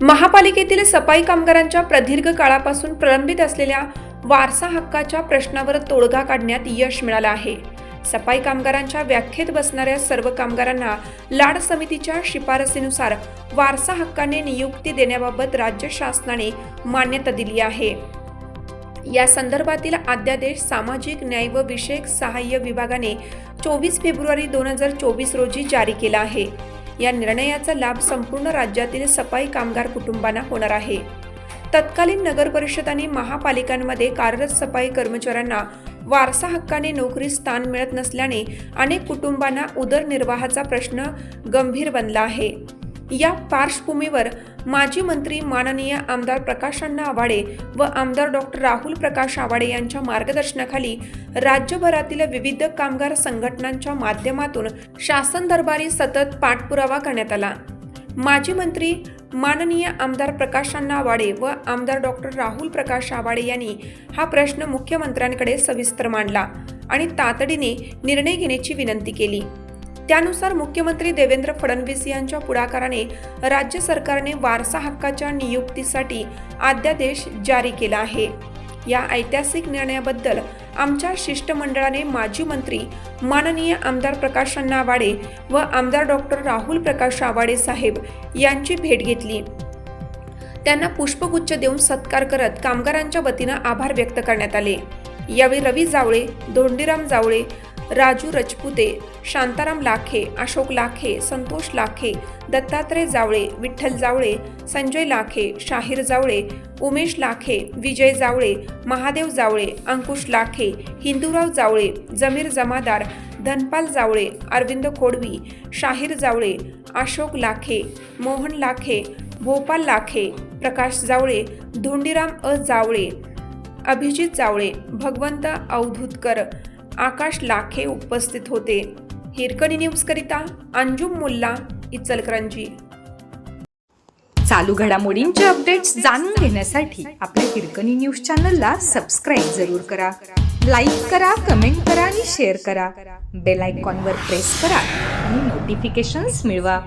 महापालिकेतील सफाई कामगारांच्या प्रदीर्घ काळापासून प्रलंबित असलेल्या वारसा हक्काच्या प्रश्नावर तोडगा काढण्यात यश मिळालं आहे. सफाई कामगारांच्या व्याख्येत बसणाऱ्या सर्व कामगारांना लाड समितीच्या शिफारसीनुसार वारसा हक्काने नियुक्ती देण्याबाबत राज्य शासनाने मान्यता दिली आहे. या संदर्भातील अध्यादेश सामाजिक न्याय व विषयक सहाय्य विभागाने चोवीस फेब्रुवारी दोन हजार चोवीस रोजी जारी केला आहे. या निर्णयाचा लाभ संपूर्ण राज्यातील सफाई कामगार कुटुंबांना होणार आहे. तत्कालीन नगर परिषद आणि महापालिकांमध्ये कार्यरत सफाई कर्मचाऱ्यांना वारसा हक्काने नोकरी स्थान मिळत नसल्याने अनेक कुटुंबांना उदरनिर्वाहाचा प्रश्न गंभीर बनला आहे. या पार्श्वभूमीवर माजी मंत्री माननीय आमदार प्रकाश अण्णा आवाडे व आमदार डॉक्टर राहुल प्रकाश आवाडे यांच्या मार्गदर्शनाखाली राज्यभरातील विविध कामगार संघटनांच्या माध्यमातून शासन दरबारी सतत पाठपुरावा करण्यात आला. माजी मंत्री माननीय आमदार प्रकाश अण्णा आवाडे व आमदार डॉक्टर राहुल प्रकाश आवाडे यांनी हा प्रश्न मुख्यमंत्र्यांकडे सविस्तर मांडला आणि तातडीने निर्णय घेण्याची विनंती केली. त्यानुसार मुख्यमंत्री देवेंद्र फडणवीस यांच्या पुढाकाराने राज्य सरकारने वारसा हक्काच्या नियुक्तीसाठी अध्यादेश जारी केला आहे. या ऐतिहासिक निर्णयाबद्दल आमच्या शिष्टमंडळाने माजी मंत्री माननीय आमदार प्रकाश आवाडे व आमदार डॉक्टर राहुल प्रकाश आवाडे साहेब यांची भेट घेतली. त्यांना पुष्पगुच्छ देऊन सत्कार करत कामगारांच्या वतीनं आभार व्यक्त करण्यात आले. यावेळी रवी जावळे धोंडीराम जावळे राजू रजपुते शांताराम लाखे अशोक लाखे संतोष लाखे दत्तात्रय जावळे विठ्ठल जावळे संजय लाखे शाहीर जावळे उमेश लाखे विजय जावळे महादेव जावळे अंकुश लाखे हिंदूराव जावळे जमीर जमादार धनपाल जावळे अरविंद खोडवी शाहीर जावळे अशोक लाखे मोहन लाखे भोपाल लाखे प्रकाश जावळे धोंडीराम अ जावळे अभिजित जावळे भगवंत अवधूतकर आकाश लाखे उपस्थित होते. हिरकणी न्यूजकरिता अंजुम मुल्ला इचलकरंजी. चालू घडामोडींचे अपडेट्स जाणून घेण्यासाठी आपल्या हिरकणी न्यूज चॅनलला सबस्क्राईब जरूर करा. लाईक करा कमेंट करा आणि शेअर करा. बेल आयकॉनवर प्रेस करा आणि नोटिफिकेशन्स मिळवा.